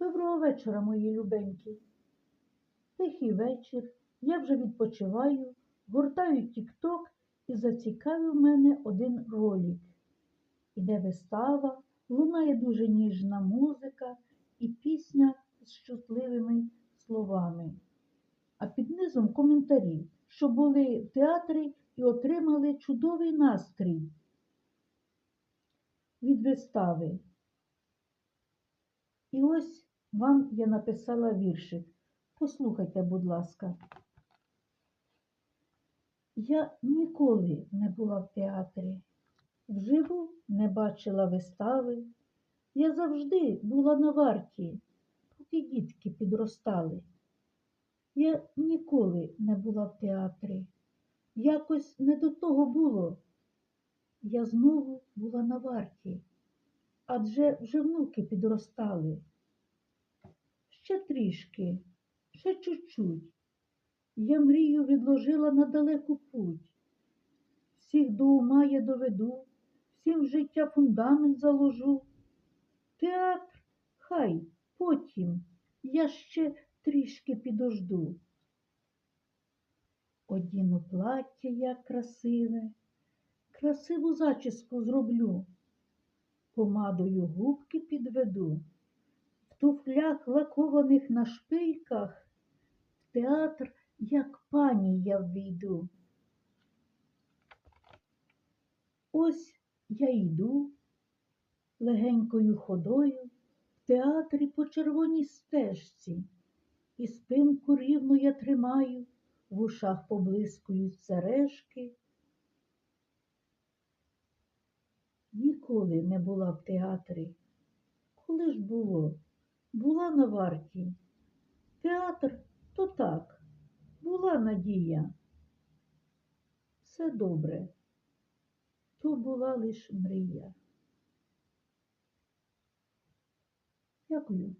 Доброго вечора, мої любенькі. Тихий вечір, я вже відпочиваю, гортаю тік-ток і зацікавив мене один ролик. Іде вистава, лунає дуже ніжна музика і пісня з чутливими словами. А під низом коментарі, що були в театрі і отримали чудовий настрій від вистави. І ось вам я написала віршик. Послухайте, будь ласка. Я ніколи не була в театрі, вживу не бачила вистави. Я завжди була на варті, поки дітки підростали. Я ніколи не була в театрі. Якось не до того було. Я знову була на варті, адже вже внуки підростали. Ще трішки, ще чуть-чуть. Я мрію відложила на далеку путь. Всіх до ума я доведу, всім в життя фундамент заложу. Театр, хай потім я ще трішки підожду. Одіну плаття як красиве, красиву зачіску зроблю, помадою губки підведу, туфлях лакованих на шпильках, в театр, як пані я ввійду. Ось я йду легенькою ходою в театрі по червоній стежці, і спинку рівно я тримаю, в ушах поблискують сережки. Ніколи не була в театрі. Коли ж було? Була на варті. Театр то так, була надія. Все добре, то була лиш мрія. Дякую.